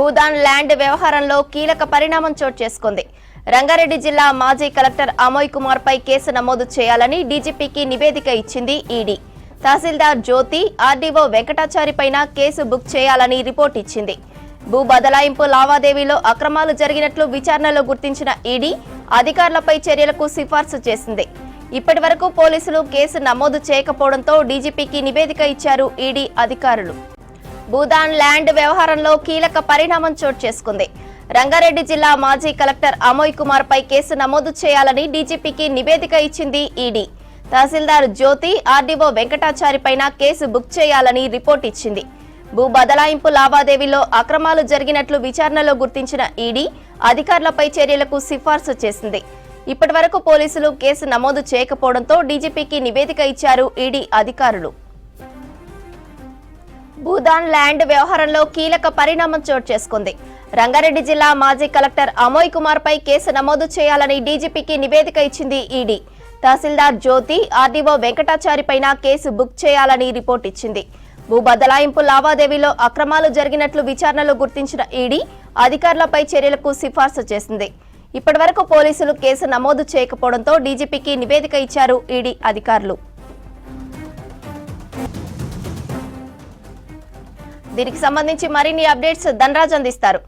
Bhoodan land వ్యవహారంలో కీలక పరిణామం చోటు చేసుకుంది. రంగారెడ్డి జిల్లా మాజీ కలెక్టర్ అమోయ్ కుమార్ పై కేసు నమోదు చేయాలని డీజీపీకి నివేదిక ఇచ్చింది ఈడీ. తహసీల్దార్ జ్యోతి ఆర్డీఓ వెంకటాచారి పైన కేసు బుక్ చేయాలని రిపోర్ట్ ఇచ్చింది. భూ బదలాయింపు లావాదేవీలో అక్రమాలు జరిగినట్లు విచారణలో గుర్తించిన ఈడీ అధికారులపై చర్యలకు సిఫార్సు చేసింది. ఇప్పటి వరకు పోలీసులు కేసు నమోదు చేయకపోవడంతో డీజీపీకి నివేదిక ఇచ్చారు ఈడీ అధికారులు. భూదాన్ ల్యాండ్ వ్యవహారంలో కీలక పరిణామం చోటు చేసుకుంది. రంగారెడ్డి జిల్లా మాజీ కలెక్టర్ అమోయ్ కుమార్ పై కేసు నమోదు చేయాలని డీజీపీకి నివేదిక ఇచ్చింది ఈడీ. తహసీల్దార్ జ్యోతి ఆర్డీఓ వెంకటాచారి పైన కేసు బుక్ చేయాలని రిపోర్ట్ ఇచ్చింది. భూ బదలాయింపు లావాదేవీలో అక్రమాలు జరిగినట్లు విచారణలో గుర్తించిన ఈడీ అధికారులపై చర్యలకు సిఫార్సు చేసింది. ఇప్పటి వరకు పోలీసులు కేసు నమోదు చేయకపోవడంతో డీజీపీకి నివేదిక ఇచ్చారు ఈడీ అధికారులు. భూదాన్ ల్యాండ్ వ్యవహారంలో కీలక పరిణామం చోటు చేసుకుంది. రంగారెడ్డి జిల్లా మాజీ కలెక్టర్ అమోయ్ కుమార్ పై కేసు నమోదు చేయాలని డీజీపీకి నివేదిక ఇచ్చింది ఈడీ. తహసీల్దార్ జ్యోతి ఆర్డీఓ వెంకటాచారి పైన కేసు బుక్ చేయాలని రిపోర్ట్ ఇచ్చింది. భూ బదలాయింపు లావాదేవీలో అక్రమాలు జరిగినట్లు విచారణలో గుర్తించిన ఈడీ అధికారులపై చర్యలకు సిఫార్సు చేసింది. ఇప్పటివరకు పోలీసులు కేసు నమోదు చేయకపోవడంతో డీజీపీకి నివేదిక ఇచ్చారు ఈడీ అధికారులు. దీనికి సంబంధించి మరిన్ని అప్డేట్స్ ధనరాజ్ అందిస్తారు.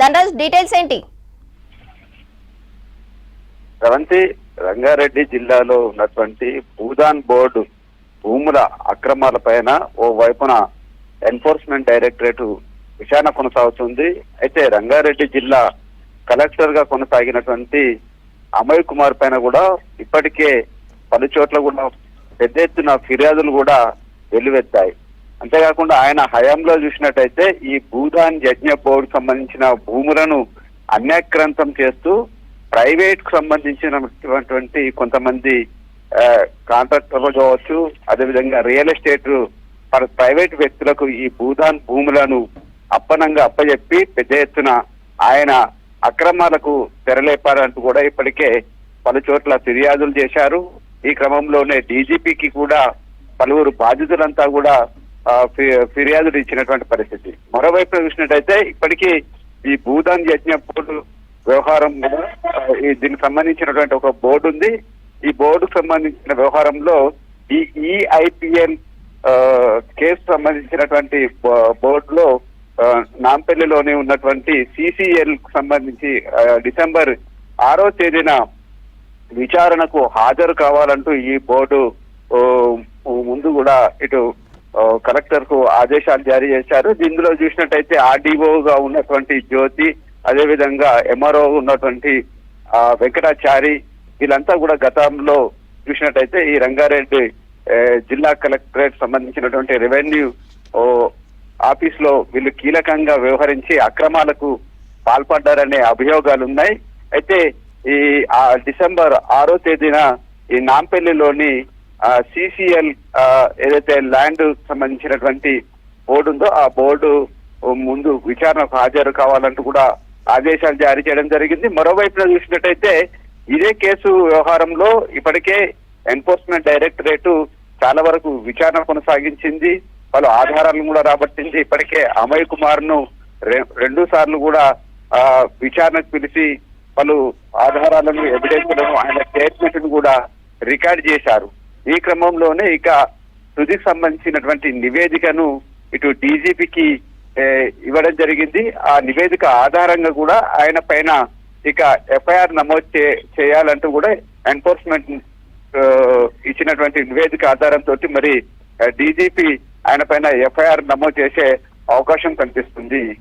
ధనరాజ్ డీటెయిల్స్ ఏంటి? రవంతి రంగారెడ్డి జిల్లాలో ఉన్నటువంటి భూదాన్ బోర్డు భూముల అక్రమాల పైన ఓ వైపున ఎన్ఫోర్స్మెంట్ డైరెక్టరేట్ విచారణ కొనసాగుతుంది. అయితే రంగారెడ్డి జిల్లా కలెక్టర్గా కొనసాగినటువంటి అమయ్ కుమార్ పైన కూడా ఇప్పటికే పలు చోట్ల కూడా పెద్ద ఎత్తున ఫిర్యాదులు కూడా వెల్లువెత్తాయి. అంతేకాకుండా ఆయన హయాంలో చూసినట్టయితే ఈ భూదాన్ యజ్ఞ బోర్డు సంబంధించిన భూములను అన్యాక్రాంతం చేస్తూ ప్రైవేట్కు సంబంధించినటువంటి కొంతమంది కాంట్రాక్టర్లు కావచ్చు అదేవిధంగా రియల్ ఎస్టేట్ ప్రైవేట్ వ్యక్తులకు ఈ భూదాన్ భూములను అప్పనంగా అప్పజెప్పి పెద్ద ఎత్తున ఆయన అక్రమాలకు తెరలేపారంటూ కూడా ఇప్పటికే పలు చోట్ల ఫిర్యాదులు చేశారు. ఈ క్రమంలోనే డీజీపీకి కూడా పలువురు బాధితులంతా కూడా ఫిర్యాదులు ఇచ్చినటువంటి పరిస్థితి. మరోవైపు చూసినట్టయితే ఇప్పటికీ ఈ భూదాన్ యజ్ఞ బోర్డు వ్యవహారం ఈ దీనికి సంబంధించినటువంటి ఒక బోర్డు ఉంది. ఈ బోర్డుకు సంబంధించిన వ్యవహారంలో ఈ ఈఐపిఎల్ కేసు సంబంధించినటువంటి బోర్డులో నాంపల్లిలోనే ఉన్నటువంటి సిసిఎల్కు సంబంధించి డిసెంబర్ ఆరో తేదీన విచారణకు హాజరు కావాలంటూ ఈ బోర్డు ముందు కూడా ఇటు కలెక్టర్కు ఆదేశాలు జారీ చేశారు. ఇందులో చూసినట్టయితే ఆర్డీఓగా ఉన్నటువంటి జ్యోతి అదేవిధంగా ఎంఆర్ఓ ఉన్నటువంటి ఆ, వెంకటాచారి వీళ్ళంతా కూడా గతంలో చూసినట్టయితే ఈ రంగారెడ్డి జిల్లా కలెక్టరేట్ సంబంధించినటువంటి రెవెన్యూ ఆఫీస్లో వీళ్ళు కీలకంగా వ్యవహరించి అక్రమాలకు పాల్పడ్డారనే అభియోగాలు ఉన్నాయి అయితే ఈ డిసెంబర్ ఆరో తేదీన ఈ నాంపల్లిలోని సిసిఎల్ ఏదైతే ల్యాండ్ సంబంధించినటువంటి బోర్డు ఉందో ఆ బోర్డు ముందు విచారణకు హాజరు కావాలంటూ కూడా ఆదేశాలు జారీ చేయడం జరిగింది. మరోవైపున చూసినట్టయితే ఇదే కేసు వ్యవహారంలో ఇప్పటికే ఎన్ఫోర్స్మెంట్ డైరెక్టరేట్ చాలా వరకు విచారణ కొనసాగించింది. పలు ఆధారాలను కూడా రాబట్టింది. ఇప్పటికే అమయ్ కుమార్ను రెండు సార్లు కూడా విచారణకు పిలిచి పలు ఆధారాలను ఎవిడెన్స్లను ఆయన స్టేట్మెంట్ కూడా రికార్డ్ చేశారు. ఈ క్రమంలోనే ఇక తుదికి సంబంధించినటువంటి నివేదికను ఇటు డీజీపీకి ఇవ్వడం జరిగింది. ఆ నివేదిక ఆధారంగా కూడా ఆయన పైన ఇక ఎఫ్ఐఆర్ నమోదు చే- చేయాలంటూ కూడా ఎన్ఫోర్స్మెంట్ ఇచ్చినటువంటి నివేదిక ఆధారంతో మరి డీజీపీ ఆయన పైన ఎఫ్ఐఆర్ నమోదు చేసే అవకాశం కనిపిస్తుంది.